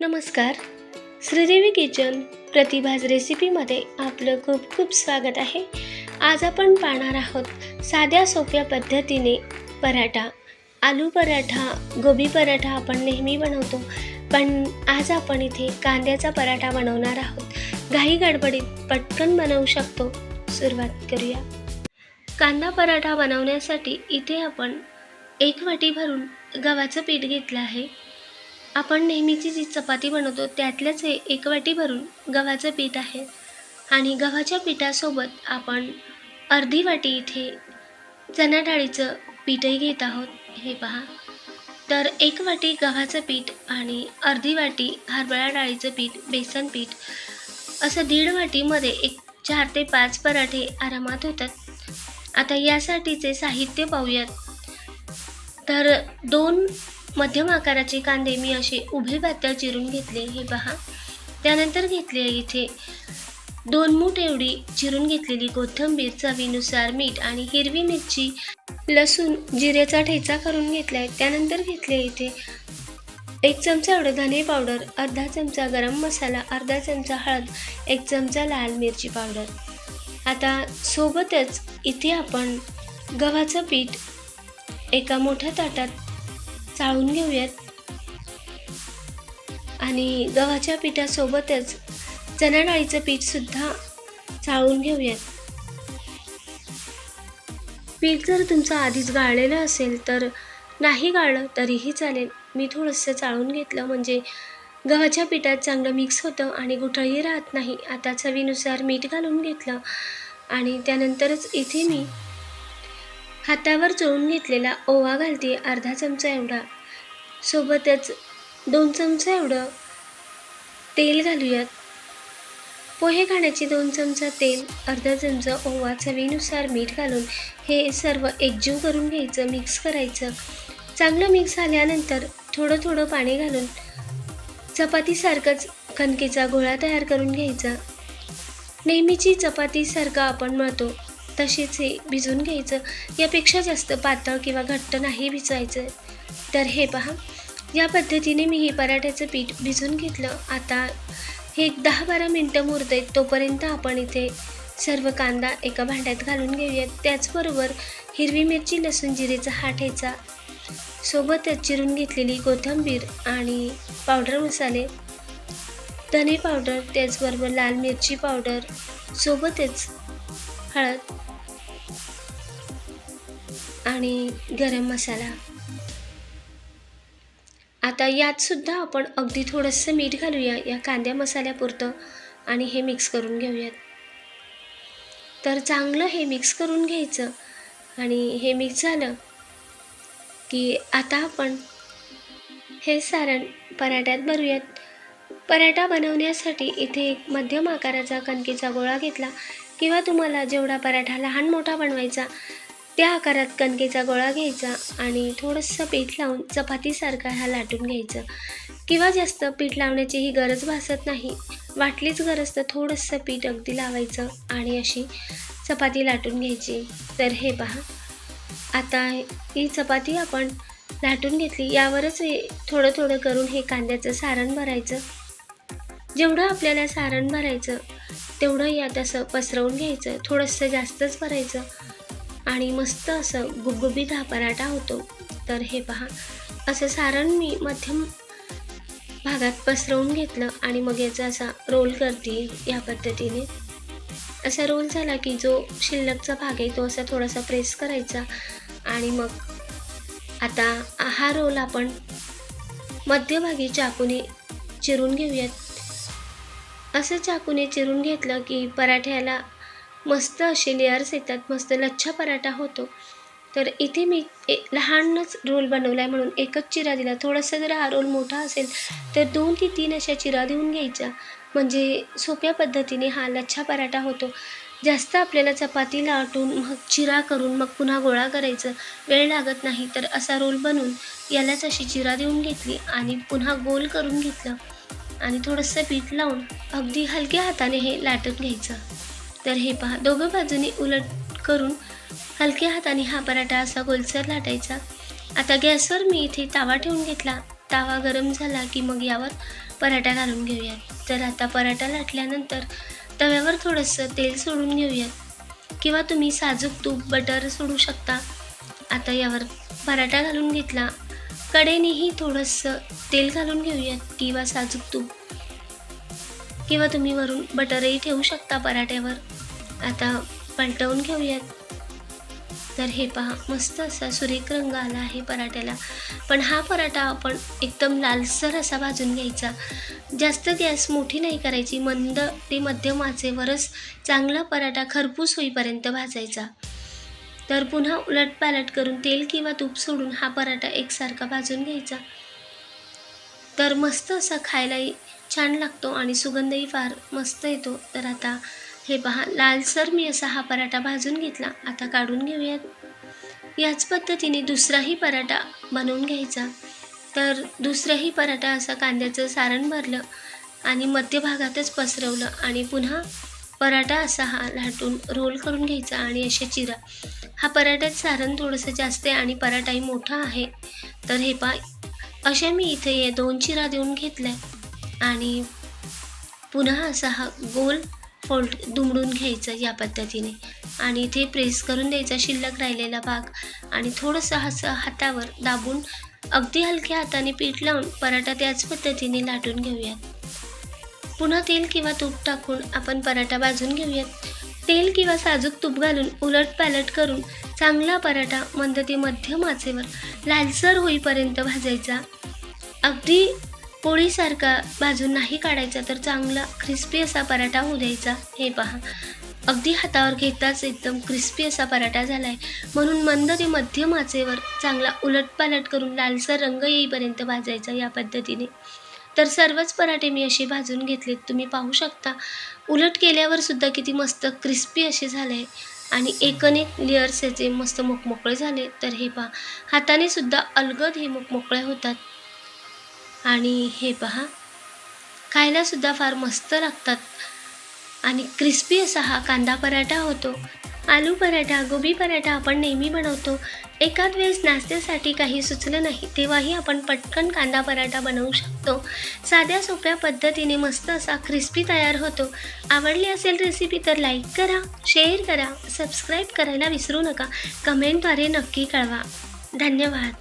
नमस्कार. श्रीदेवी किचन प्रतिभाज रेसिपीमध्ये आपलं खूप खूप स्वागत आहे. आज आपण पाहणार आहोत साध्या सोप्या पद्धतीने पराठा. आलू पराठा गोबी पराठा आपण नेहमी बनवतो. पण आज आपण इथे कांद्याचा पराठा बनवणार आहोत. घाई गडबडीत पटकन बनवू शकतो. सुरुवात करूया. कांदा पराठा बनवण्यासाठी इथे आपण एक वाटी भरून गव्हाचं पीठ घेतलं आहे. आपण नेहमीची जी चपाती बनवतो त्यातल्याच हे एक वाटी भरून गव्हाचं पीठ आहे. आणि गव्हाच्या पिठासोबत आपण अर्धी वाटी इथे चणा डाळीचं पीठही घेत आहोत. हे पहा. तर एक वाटी गव्हाचं पीठ आणि अर्धी वाटी हरभरा डाळीचं पीठ बेसन पीठ असं दीड वाटीमध्ये एक चार ते पाच पराठे आरामात होतात. आता यासाठीचे साहित्य पाहूयात. तर दोन मध्यम आकाराचे कांदे मी असे उभे पातळ चिरून घेतले. हे पहा. त्यानंतर घेतले इथे दोन मूठ एवढी चिरून घेतलेली कोथिंबीर चवीनुसार मीठ आणि हिरवी मिरची लसूण जिऱ्याचा ठेचा करून घेतला आहे त्यानंतर घेतले इथे एक चमचा एवढं धने पावडर अर्धा चमचा गरम मसाला अर्धा चमचा हळद एक चमचा लाल मिरची पावडर. आता सोबतच इथे आपण गव्हाचं पीठ एका मोठ्या ताटात चाळून घेऊयात. आणि गव्हाच्या पिठासोबतच चणा डाळीचं पीठसुद्धा चाळून घेऊयात. पीठ जर तुमचं आधीच गाळलेलं असेल तर नाही गाळलं तरीही चालेल. मी थोडंसं चाळून घेतलं म्हणजे गव्हाच्या पिठात चांगलं मिक्स होतं आणि गुठळी राहत नाही. आता चवीनुसार मीठ घालून घेतलं आणि त्यानंतरच इथे मी हातावर चोळून घेतलेला ओवा घालते अर्धा चमचा एवढा. सोबतच दोन चमचा एवढं तेल घालूयात. पोहे खाण्याची दोन चमचा तेल अर्धा चमचा ओवा चवीनुसार मीठ घालून हे सर्व एकजीव करून घ्यायचं मिक्स करायचं. चांगलं मिक्स झाल्यानंतर थोडं थोडं पाणी घालून चपातीसारखंच कणकेचा गोळा तयार करून घ्यायचा. नेहमीची चपातीसारखं आपण मळतो. तसेच हे भिजून घ्यायचं. यापेक्षा जास्त पातळ किंवा घट्ट नाही भिजवायचं. तर हे पहा. या पद्धतीने मी हे पराठ्याचं पीठ भिजून घेतलं. आता हे एक दहा बारा मिनटं मुरत आहेत तोपर्यंत आपण इथे सर्व कांदा एका भांड्यात घालून घेऊयात. त्याचबरोबर हिरवी मिरची लसूण जिरेचा हा ठेचा. सोबतच चिरून घेतलेली कोथिंबीर आणि पावडर मसाले. धने पावडर त्याचबरोबर लाल मिरची पावडर. सोबतच हळद. आणि गरम मसाला. आता यात सुद्धा आपण अगदी थोडंसं मीठ घालूया या कांद्या मसाल्यापुरतं आणि हे मिक्स करून घेऊयात. तर चांगलं हे मिक्स करून घ्यायचं आणि हे मिक्स झालं की आता आपण हे सारण पराठ्यात भरूयात. पराठा बनवण्यासाठी इथे एक मध्यम आकाराचा कणकेचा गोळा घेतला किंवा तुम्हाला जेवढा पराठा लहान मोठा बनवायचा त्या आकारात कणकेचा गोळा घ्यायचा आणि थोडंसं पीठ लावून चपातीसारखा हा लाटून घ्यायचं. किंवा जास्त पीठ लावण्याचीही गरज भासत नाही. वाटलीच गरज तर थोडंसं पीठ अगदी लावायचं आणि अशी चपाती लाटून घ्यायची. तर हे पहा. आता ही चपाती आपण लाटून घेतली. यावरच हे थोडं थोडं करून हे कांद्याचं सारण भरायचं. जेवढं आपल्याला सारण भरायचं तेवढं यात असं पसरवून घ्यायचं. थोडंसं जास्तच भरायचं. आणि मस्त असं गुबगुबीत हा पराठा होतो. तर हे पहा. असं सारण मी मध्यम भागात पसरवून घेतलं आणि मग याचा असा रोल करते या पद्धतीने. असा रोल झाला की जो शिल्लकचा भाग आहे तो असा थोडासा प्रेस करायचा आणि मग आता हा रोल आपण मध्यभागी चाकूने चिरून घेऊयात. असं चाकूने चिरून घेतलं की पराठ्याला मस्त असे लेअर्स येतात मस्त लच्छा पराठा होतो. तर इथे मी ए लहानच रोल बनवला आहे म्हणून एकच चिरा दिला. थोडासा जर हा रोल मोठा असेल तर दोन ते तीन अशा चिरा देऊन घ्यायच्या. म्हणजे सोप्या पद्धतीने हा लच्छा पराठा होतो. जास्त आपल्याला चपाती लाटून मग चिरा करून मग पुन्हा गोळा करायचं. वेळ लागत नाही तर असा रोल बनवून यालाच अशी चिरा देऊन घेतली आणि पुन्हा गोल करून घेतलं. आणि थोडंसं पीठ लावून अगदी हलक्या हाताने हे लाटत घ्यायचं. तर हे पहा दोघं बाजूनी उलट करून हलक्या हाताने हा पराठा असा गोलसर लाटायचा. आता गॅसवर मी इथे तावा ठेवून घेतला. तावा गरम झाला की मग यावर पराठा घालून घेऊयात. तर आता पराठा लाटल्यानंतर तव्यावर थोडंसं तेल सोडून घेऊयात. किंवा तुम्ही साजूक तूप बटर सोडू शकता. आता यावर पराठा घालून घेतला. कडेनेही थोडंसं तेल घालून घेऊयात किंवा साजूक तूप. किंवा तुम्ही वरून बटरही ठेवू शकता पराठ्यावर. आता पलटवून घेऊयात. तर हे पहा मस्त असा सुरेख रंग आला आहे पराठ्याला. पण हा पराठा आपण एकदम लालसर असा भाजून घ्यायचा. जास्त गॅस मोठी नाही करायची मंद ते मध्यम आचेवरच चांगला पराठा खरपूस होईपर्यंत भाजायचा. तर पुन्हा उलटपालट करून तेल किंवा तूप सोडून हा पराठा एकसारखा भाजून घ्यायचा. तर मस्त असा खायलाही छान लागतो आणि सुगंधही फार मस्त येतो. तर आता हे पहा लालसर मी असा हा पराठा भाजून घेतला. आता काढून घेऊयात. याच पद्धतीने दुसराही पराठा बनवून घ्यायचा. तर दुसराही पराठा असा कांद्याचं सारण भरलं आणि मध्यभागातच पसरवलं आणि पुन्हा पराठा असा हा लाटून रोल करून घ्यायचा आणि असे चिरा. हा पराठ्यात सारण थोडंसं जास्त आहे आणि पराठाही मोठा आहे. तर हे पा अशा मी इथे हे दोन चिरा देऊन घेतल्या. आणि पुन्हा असा हा गोल फोल्ड दुमडून घ्यायचं या पद्धतीने. आणि इथे प्रेस करून द्यायचा शिल्लक राहिलेला भाग. आणि थोडंसं असं हातावर दाबून अगदी हलक्या हाताने पीठ लावून पराठा त्याच पद्धतीने लाटून घेऊयात. पुन्हा तेल किंवा तूप टाकून आपण पराठा भाजून घेऊयात. तेल किंवा साजूक तूप घालून उलट पॅलट करून चांगला पराठा मंद ते मध्यम आचेवर लालसर होईपर्यंत भाजायचा. अगदी पोळीसारखा भाजून नाही काढायचा तर चांगला क्रिस्पी असा पराठा होऊ द्यायचा. हे पहा. अगदी हातावर घेताच एकदम क्रिस्पी असा पराठा झाला आहे म्हणून मंद ते मध्यम आचेवर चांगला उलटपालट करून लालसर रंग येईपर्यंत भाजायचा या पद्धतीने. तर सर्वच पराठे मी असे भाजून घेतलेत. तुम्ही पाहू शकता. उलट केल्यावर सुद्धा किती मस्त क्रिस्पी असे झाले. आणि एकनेक लेअर्स याचे मस्त मोकमोकळे झाले. तर हे पहा. हाताने सुद्धा अलगद हे मोकमोकळे होतात. आणि हे पहा खायलासुद्धा फार मस्त लागतात. आणि क्रिस्पी असा हा कांदा पराठा होतो. आलू पराठा गोबी पराठा आपण नेहमी बनवतो. एकाच वेळेस नाश्त्यासाठी काही सुचलं नाही तेव्हाही आपण पटकन कांदा पराठा बनवू शकतो. साध्या सोप्या पद्धतीने मस्त असा क्रिस्पी तयार होतो. आवडली असेल रेसिपी तर लाईक करा शेअर करा सबस्क्राईब करायला विसरू नका. कमेंटद्वारे नक्की कळवा. धन्यवाद.